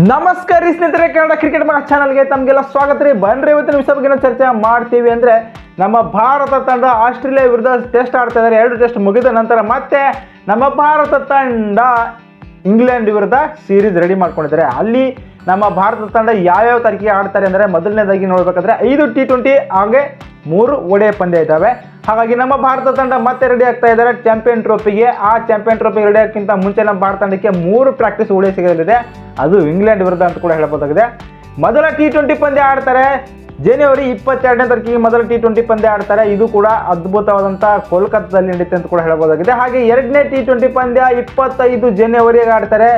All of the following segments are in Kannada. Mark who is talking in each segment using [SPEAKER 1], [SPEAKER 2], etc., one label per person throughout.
[SPEAKER 1] ನಮಸ್ಕಾರ ರೀ ಸ್ನೇಹಿತರೆ, ಕನ್ನಡ ಕ್ರಿಕೆಟ್ ಮಗ ಚಾನಲ್ಗೆ ತಮಗೆಲ್ಲ ಸ್ವಾಗತ ರೀ. ಬನ್ರಿ, ಇವತ್ತಿನ ವಿಷಯ ಬಗ್ಗೆ ಚರ್ಚೆ ಮಾಡ್ತೀವಿ ಅಂದರೆ ನಮ್ಮ ಭಾರತ ತಂಡ ಆಸ್ಟ್ರೇಲಿಯಾ ವಿರುದ್ಧ ಟೆಸ್ಟ್ ಆಡ್ತಾ ಇದ್ದಾರೆ ಎರಡು ಟೆಸ್ಟ್ ಮುಗಿದ ನಂತರ ಮತ್ತೆ ನಮ್ಮ ಭಾರತ ತಂಡ ಇಂಗ್ಲೆಂಡ್ ವಿರುದ್ಧ ಸೀರೀಸ್ ರೆಡಿ ಮಾಡ್ಕೊಂಡಿದ್ದಾರೆ. ಅಲ್ಲಿ ನಮ್ಮ ಭಾರತ ತಂಡ ಯಾವ್ಯಾವ ತಾರೀಕಿಗೆ ಆಡ್ತಾರೆ ಅಂದರೆ ಮೊದಲನೇದಾಗಿ ನೋಡ್ಬೇಕಂದ್ರೆ ಐದು ಟಿ ಟ್ವೆಂಟಿ ಹಾಗೆ ಮೂರು ಒಡೆ ಪಂದ್ಯ ಇದ್ದಾವೆ. ಹಾಗಾಗಿ ನಮ್ಮ ಭಾರತ ತಂಡ ಮತ್ತೆ ರೆಡಿ ಆಗ್ತಾ ಇದ್ದಾರೆ. ಚಾಂಪಿಯನ್ ಟ್ರೋಫಿಗೆ ಆ ಚಾಂಪಿಯನ್ ಟ್ರೋಫಿ ರೆಡಿ ಆಗೋಕ್ಕಿಂತ ಮುಂಚೆ ನಮ್ಮ ಭಾರತ ತಂಡಕ್ಕೆ ಮೂರು ಪ್ರಾಕ್ಟೀಸ್ ಉಳಿ ಸಿಗಲಿದೆ. ಅದು ಇಂಗ್ಲೆಂಡ್ ವಿರುದ್ಧ ಅಂತ ಕೂಡ ಹೇಳಬಹುದಾಗಿದೆ. ಮೊದಲ ಟಿ ಟ್ವೆಂಟಿ ಪಂದ್ಯ ಆಡ್ತಾರೆ. ಜನವರಿ ಇಪ್ಪತ್ತೆರಡನೇ ತಾರೀಕಿಗೆ ಮೊದಲ ಟಿ ಟ್ವೆಂಟಿ ಪಂದ್ಯ ಆಡ್ತಾರೆ. ಇದು ಕೂಡ ಅದ್ಭುತವಾದಂಥ ಕೋಲ್ಕತ್ತಾದಲ್ಲಿ ನಡೀತೆ ಅಂತ ಕೂಡ ಹೇಳಬಹುದಾಗಿದೆ. ಹಾಗೆ ಎರಡನೇ ಟಿ ಟ್ವೆಂಟಿ ಪಂದ್ಯ ಇಪ್ಪತ್ತೈದು ಜನವರಿಗೆ ಆಡ್ತಾರೆ.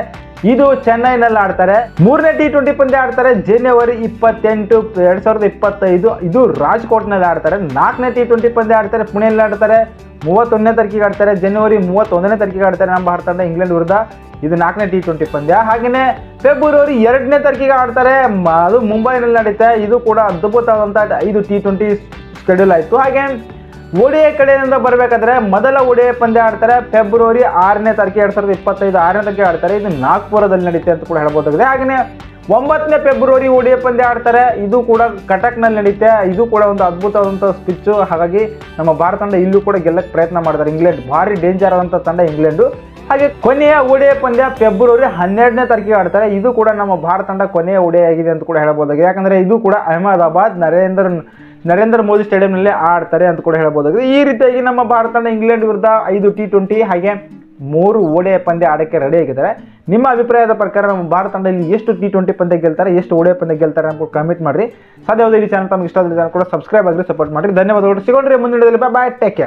[SPEAKER 1] ಇದು ಚೆನ್ನೈನಲ್ಲಿ ಆಡ್ತಾರೆ. ಮೂರನೇ ಟಿ ಟ್ವೆಂಟಿ ಪಂದ್ಯ ಆಡ್ತಾರೆ. ಜನವರಿ ಇಪ್ಪತ್ತೆಂಟು, ಎರಡ್ ಸಾವಿರದ ಇಪ್ಪತ್ತೈದು ಇದು ರಾಜ್ಕೋಟ್ನಲ್ಲಿ ಆಡ್ತಾರೆ. ನಾಲ್ಕನೇ ಟಿ ಟ್ವೆಂಟಿ ಪಂದ್ಯ ಆಡ್ತಾರೆ. ಪುಣೆಯಲ್ಲಿ ಆಡ್ತಾರೆ. ಮೂವತ್ತೊಂದನೇ ತಾರೀಕಿಗೆ ಆಡ್ತಾರೆ. ಜನವರಿ ಮೂವತ್ತೊಂದನೇ ತಾರೀಕಿಗೆ ಆಡ್ತಾರೆ ನಮ್ಮ ಭಾರತ ಇಂಗ್ಲೆಂಡ್ ವಿರುದ್ಧ. ಇದು ನಾಲ್ಕನೇ ಟಿ ಟ್ವೆಂಟಿ ಪಂದ್ಯ. ಹಾಗೆಯೇ ಫೆಬ್ರವರಿ ಎರಡನೇ ತಾರೀಕಿಗೆ ಆಡ್ತಾರೆ. ಅದು ಮುಂಬೈನಲ್ಲಿ ನಡೀತೆ. ಇದು ಕೂಡ ಅದ್ಭುತವಾದಂಥ ಐದು ಟಿ ಟ್ವೆಂಟಿ ಶೆಡ್ಯೂಲ್ ಆಯಿತು. ಹಾಗೆ ಒಡಿಎ ಕಡೆಯಿಂದ ಬರಬೇಕಾದ್ರೆ ಮೊದಲ ಒಡಿಎ ಪಂದ್ಯ ಆಡ್ತಾರೆ. ಫೆಬ್ರವರಿ ಆರನೇ ತಾರೀಕು ಎರಡು ಸಾವಿರದ ಇಪ್ಪತ್ತೈದು ಆರನೇ ತಾರೀಕು ಆಡ್ತಾರೆ. ಇದು ನಾಗ್ಪುರದಲ್ಲಿ ನಡೀತೆ ಅಂತ ಕೂಡ ಹೇಳ್ಬೋದಾಗಿದೆ. ಹಾಗೆಯೇ ಒಂಬತ್ತನೇ ಫೆಬ್ರವರಿ ಒಡಿಎ ಪಂದ್ಯ ಆಡ್ತಾರೆ. ಇದು ಕೂಡ ಕಟಕ್ನಲ್ಲಿ ನಡೀತೆ. ಇದು ಕೂಡ ಒಂದು ಅದ್ಭುತವಾದಂಥ ಸ್ಪಿಚ್ಚು ಹಾಗಾಗಿ ನಮ್ಮ ಭಾರತ ತಂಡ ಇಲ್ಲೂ ಕೂಡ ಗೆಲ್ಲಕ್ಕೆ ಪ್ರಯತ್ನ ಮಾಡ್ತಾರೆ. ಇಂಗ್ಲೆಂಡ್ ಭಾರಿ ಡೇಂಜರ್ ಆದಂಥ ತಂಡ ಇಂಗ್ಲೆಂಡು. ಹಾಗೆ ಕೊನೆಯ ಉಡೆಯ ಪಂದ್ಯ ಫೆಬ್ರವರಿ ಹನ್ನೆರಡನೇ ತಾರೀಕಿಗೆ ಆಡ್ತಾರೆ. ಇದು ಕೂಡ ನಮ್ಮ ಭಾರತ ತಂಡ ಕೊನೆಯ ಆಗಿದೆ ಅಂತ ಕೂಡ ಹೇಳ್ಬೋದಾಗಿದೆ. ಯಾಕಂದರೆ ಇದು ಕೂಡ ಅಹಮದಾಬಾದ್ ನರೇಂದ್ರ ನರೇಂದ್ರ ಮೋದಿ ಸ್ಟೇಡಿಯಂನಲ್ಲಿ ಆಡ್ತಾರೆ ಅಂತ ಕೂಡ ಹೇಳ್ಬೋದಾಗಿದೆ. ಈ ರೀತಿಯಾಗಿ ನಮ್ಮ ಭಾರತ ತಂಡ ಇಂಗ್ಲೆಂಡ್ ವಿರುದ್ಧ ಐದು ಟಿ ಟ್ವೆಂಟಿ ಹಾಗೆ ಮೂರು ಓಡೆ ಪಂದ್ಯ ಆಡಕ್ಕೆ ರೆಡಿ ಆಗಿದ್ದಾರೆ. ನಿಮ್ಮ ಅಭಿಪ್ರಾಯದ ಪ್ರಕಾರ ನಮ್ಮ ಭಾರತ ತಂಡ ಇಲ್ಲಿ ಎಷ್ಟು ಟಿ ಟ್ವೆಂಟಿ ಪಂದ್ಯ ಗೆಲ್ತಾರೆ, ಎಷ್ಟು ಓಡೆ ಪಂದ್ಯ ಗೆಲ್ತಾರೆ ಅಂತ ಕಮೆಂಟ್ ಮಾಡಿ ಈ ಚಾನಲ್ ತಮಗೆ ಇಷ್ಟ ಆದ್ರೆ ಕೂಡ ಸಬ್ಸ್ಕ್ರೈಬ್ ಆಗಿ ಸಪೋರ್ಟ್ ಮಾಡಿ ಧನ್ಯವಾದಗಳು. ಸಿಗೋಣ್ರಿ ಮುಂದಿನ ಬಾಯ್ ಟೇಕ್ ಕೇರ್